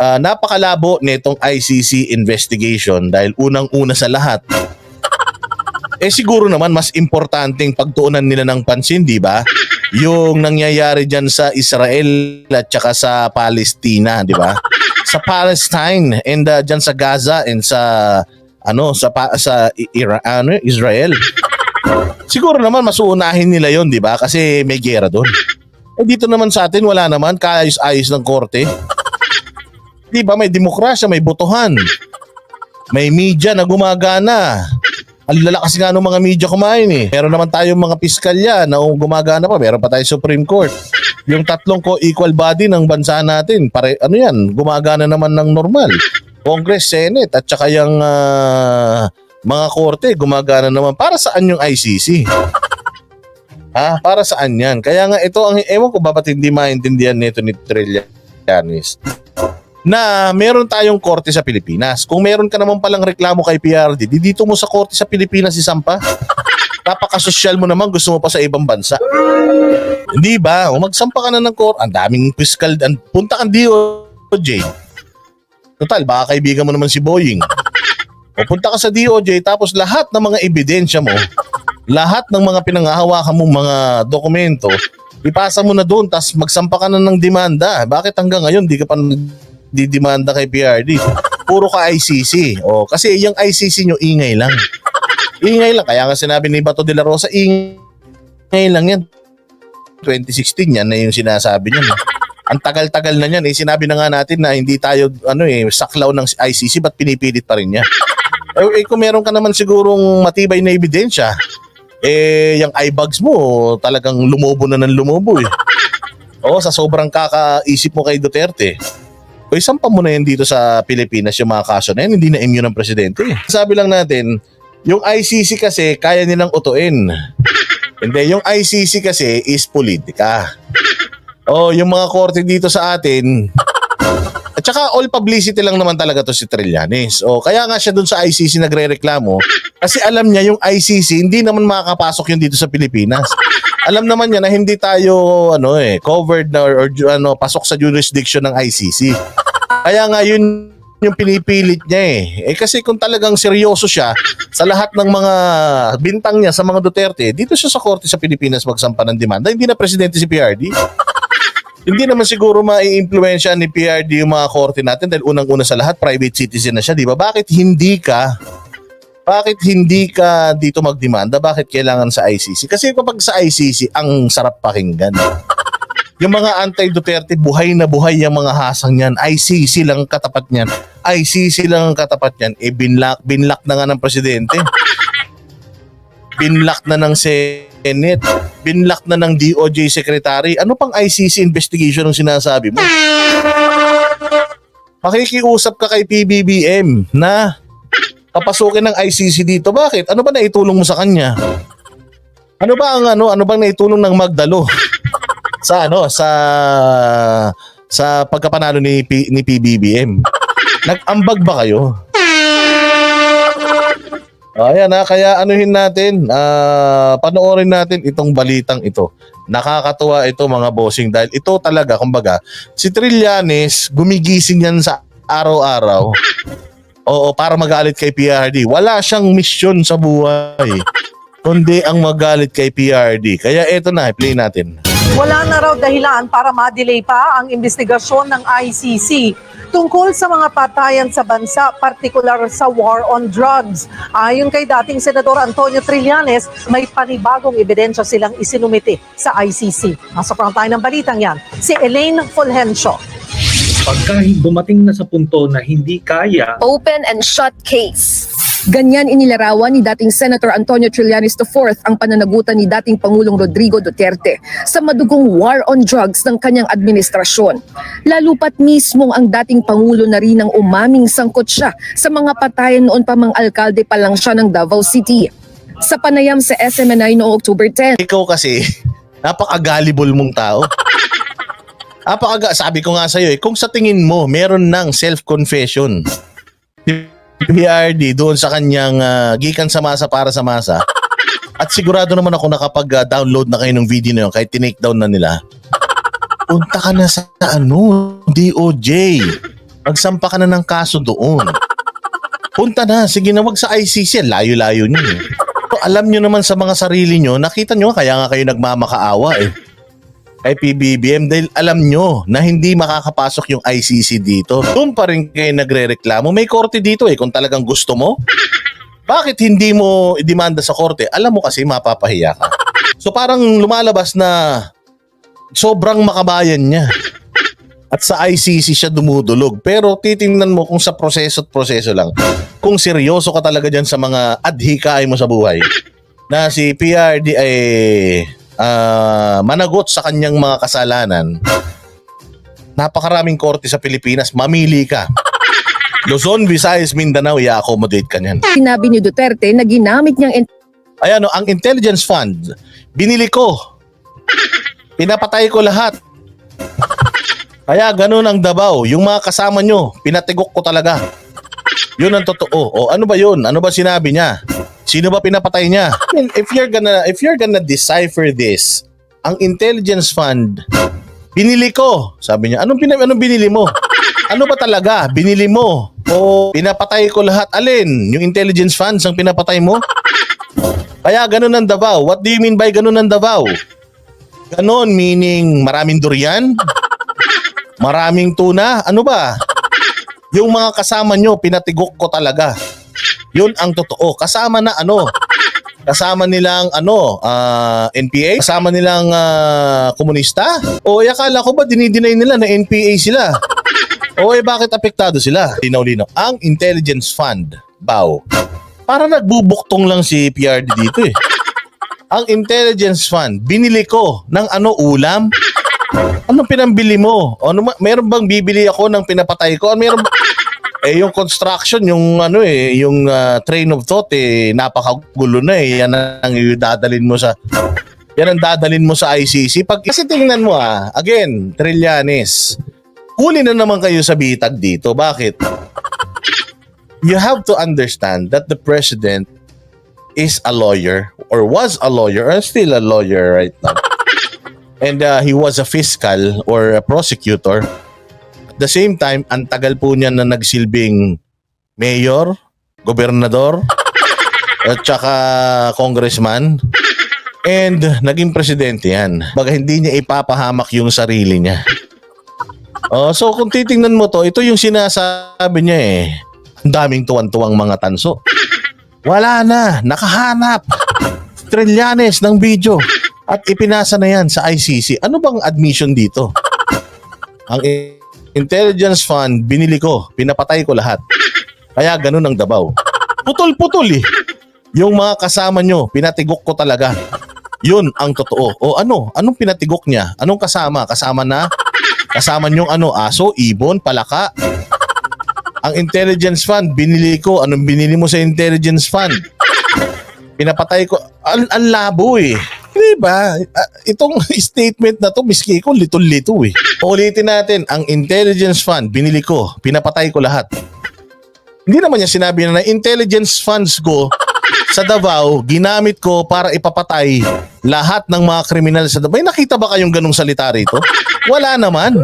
ah, napakalabo nitong ICC investigation dahil unang-una sa lahat, eh siguro naman mas importanteng pagtuunan nila ng pansin, di ba? Yung nangyayari dyan sa Israel at saka sa Palestina, di ba? Sa Palestine and uh, dyan sa Gaza and sa ano sa sa Ira- ano, Israel. Siguro naman mas uunahin nila yon, di ba? Kasi may gera doon. Eh dito naman sa atin wala naman kaayos-ayos ng korte. Di ba may demokrasya, may botohan. May media na gumagana. Ang lalakas nga ng mga media kumain eh. Meron naman tayong mga piskalya na gumagana pa. Meron pa tayong Supreme Court. Yung tatlong ko equal body ng bansa natin, pare, ano yan, gumagana naman ng normal. Congress, Senate, at saka yung ah, mga korte, gumagana naman. Para saan yung ICC? Ha? Para saan yan? Kaya nga ito, ang ewan ko ba ba't hindi maintindihan nito ni Trillanes na meron tayong korte sa Pilipinas. Kung meron ka naman palang reklamo kay PRD, di dito mo sa korte sa Pilipinas isampa. Napaka-social mo naman, gusto mo pa sa ibang bansa. Hindi ba? O magsampa ka na ng korte. Ang daming fiscal, ang, punta kang DOJ. Total, baka kaibigan mo naman si Boying. O punta ka sa DOJ, tapos lahat ng mga ebidensya mo, lahat ng mga pinangahawakan mong mga dokumento, ipasa mo na doon, tapos magsampa ka na ng demanda. Bakit hanggang ngayon di ka pa didemanda kay PRD? Puro ka ICC. O, kasi yung ICC nyo, ingay lang. Ingay lang. Kaya nga sinabi ni Bato de la Rosa, ingay lang yan. 2016 yan na yung sinasabi niya. Ang tagal-tagal na niyan. Eh, sinabi na nga natin na hindi tayo ano eh, saklaw ng ICC, ba't pinipilit pa rin niya? Eh, eh, kung meron ka naman sigurong matibay na ebidensya, eh, yung eye bags mo, talagang lumobo na ng lumobo eh. Oo, sa sobrang kakaisip mo kay Duterte. O isampa mo na yan dito sa Pilipinas yung mga kaso na yan, hindi na immune ng presidente. eh. Sabi lang natin, yung ICC kasi kaya nilang utuin. Hindi, yung ICC kasi is politika. Oh, yung mga korte dito sa atin, at saka all publicity lang naman talaga to si Trillanes. O kaya nga siya dun sa ICC nagrereklamo kasi alam niya yung ICC hindi naman makakapasok yun dito sa Pilipinas. Alam naman niya na hindi tayo ano eh covered na or, or ano pasok sa jurisdiction ng ICC. Kaya nga yun yung pinipilit niya eh. Eh kasi kung talagang seryoso siya sa lahat ng mga bintang niya sa mga Duterte, dito siya sa korte sa Pilipinas magsampa ng demanda. Hindi na presidente si PRD. Hindi naman siguro mai-impluensya ni PRD yung mga korte natin dahil unang-una sa lahat, private citizen na siya, di ba? Bakit hindi ka bakit hindi ka dito magdemanda? Bakit kailangan sa ICC? Kasi kapag sa ICC, ang sarap pakinggan. Yung mga anti-Duterte, buhay na buhay yung mga hasang niyan. ICC lang ang katapat niyan. ICC lang ang katapat niyan. Eh, binlock, binlock na nga ng presidente. Binlock na ng Senate. Binlock na ng DOJ Secretary. Ano pang ICC investigation ang sinasabi mo? Makikiusap ka kay PBBM na papasukin ng ICC dito. Bakit? Ano ba naitulong mo sa kanya? Ano ba ang ano, ano bang naitulong ng Magdalo? Sa ano, sa sa pagkapanalo ni P, ni PBBM. Nag-ambag ba kayo? O, ayan ha, kaya anuhin natin, ah, panoorin natin itong balitang ito. Nakakatuwa ito mga bossing dahil ito talaga, kumbaga, si Trillanes, gumigising yan sa araw-araw. Oo, para magalit kay PRD. Wala siyang misyon sa buhay. Kundi ang magalit kay PRD. Kaya eto na, play natin. Wala na raw dahilan para ma-delay pa ang investigasyon ng ICC tungkol sa mga patayan sa bansa, partikular sa war on drugs. Ayon kay dating Senador Antonio Trillanes, may panibagong ebidensya silang isinumite sa ICC. Nasa frontline ng balitang yan, si Elaine Fulgencio. pagka dumating na sa punto na hindi kaya, open and shut case. Ganyan inilarawan ni dating Senator Antonio Trillanes IV ang pananagutan ni dating Pangulong Rodrigo Duterte sa madugong war on drugs ng kanyang administrasyon. Lalo pat mismong ang dating Pangulo na rin ang umaming sangkot siya sa mga patayan noon pa mang alkalde pa lang siya ng Davao City. Sa panayam sa SMNI noong October 10, Ikaw kasi, napaka-gullible mong tao. Napaka sabi ko nga sa'yo eh, kung sa tingin mo meron ng self-confession, PRD doon sa kanyang ah, gikan sa masa para sa masa, at sigurado naman ako nakapag-download na kayo ng video na yun kahit tinake down na nila, punta ka na sa ano, DOJ. Magsampa ka na ng kaso doon. Punta na, sige na wag sa ICC, layo-layo niyo. So, alam niyo naman sa mga sarili niyo, nakita niyo kaya nga kayo nagmamakaawa eh. Kay PBBM dahil alam niyo na hindi makakapasok yung ICC dito. Doon pa rin kayo nagre-reklamo. May korte dito eh kung talagang gusto mo. Bakit hindi mo idemanda sa korte? Alam mo kasi mapapahiya ka. So parang lumalabas na sobrang makabayan niya. At sa ICC siya dumudulog. Pero titingnan mo kung sa proseso at proseso lang. Kung seryoso ka talaga dyan sa mga adhikain mo sa buhay. Na si PRD ay ah, managot sa kanyang mga kasalanan. Napakaraming korte sa Pilipinas. Mamili ka. Luzon, Visayas, Mindanao, i-accommodate ka niyan. Sinabi ni Duterte na ginamit niyang Ayan, o, ang intelligence fund, binili ko. Pinapatay ko lahat. Kaya ganun ang Davao. Yung mga kasama nyo, pinatigok ko talaga. Yun ang totoo. O ano ba yun? Ano ba sinabi niya? Sino ba pinapatay niya? I mean, if you're gonna if you're gonna decipher this, ang intelligence fund binili ko. Sabi niya, anong, pina, anong binili mo? Ano ba talaga? Binili mo? O pinapatay ko lahat? Alin? Yung intelligence funds ang pinapatay mo? Kaya ganun ang Davao. What do you mean by ganun ang Davao? Ganon meaning maraming durian? Maraming tuna? Ano ba? Yung mga kasama nyo, pinatigok ko talaga. Yun ang totoo. Kasama na ano? Kasama nilang ano, ah, NPA? Kasama nilang ah, komunista? O eh, akala ko ba dinidinay nila na NPA sila? O eh bakit apektado sila? Linaw-linaw. Ang Intelligence Fund, BAO, para nagbubuktong lang si PRD dito eh. Ang Intelligence Fund, binili ko ng ano ulam? Anong pinambili mo? Ano, meron bang bibili ako ng pinapatay ko? Ano meron ba- Eh yung construction, yung ano eh, yung ah, train of thought eh napakagulo na eh. Yan ang dadalin mo sa yan ang dadalin mo sa ICC. Pag kasi tingnan mo ah, again, Trillanes. Huli na naman kayo sa bitag dito. Bakit? You have to understand that the president is a lawyer or was a lawyer or still a lawyer right now. And uh, he was a fiscal or a prosecutor. The same time, ang tagal po niya na nagsilbing mayor, gobernador, at saka congressman. And naging presidente yan. Baga hindi niya ipapahamak yung sarili niya. Oh, so kung titingnan mo to, ito yung sinasabi niya eh. Ang daming tuwan-tuwang mga tanso. Wala na, nakahanap. Trillanes ng video. At ipinasa na yan sa ICC. Ano bang admission dito? Ang intelligence fund, binili ko. Pinapatay ko lahat. Kaya ganun ang dabaw. Putol-putol eh. Yung mga kasama nyo, pinatigok ko talaga. Yun ang totoo. O ano? Anong pinatigok niya? Anong kasama? Kasama na? Kasama niyong ano? Aso? Ibon? Palaka? Ang intelligence fund, binili ko. Anong binili mo sa intelligence fund? Pinapatay ko. Ang labo eh. Ba? Ah, itong statement na to, miski ko, litol-lito eh. Ulitin natin, ang intelligence fund, binili ko. Pinapatay ko lahat. Hindi naman niya sinabi na na intelligence funds ko sa Davao, ginamit ko para ipapatay lahat ng mga kriminal sa Davao. May nakita ba kayong ganong salita rito? Wala naman.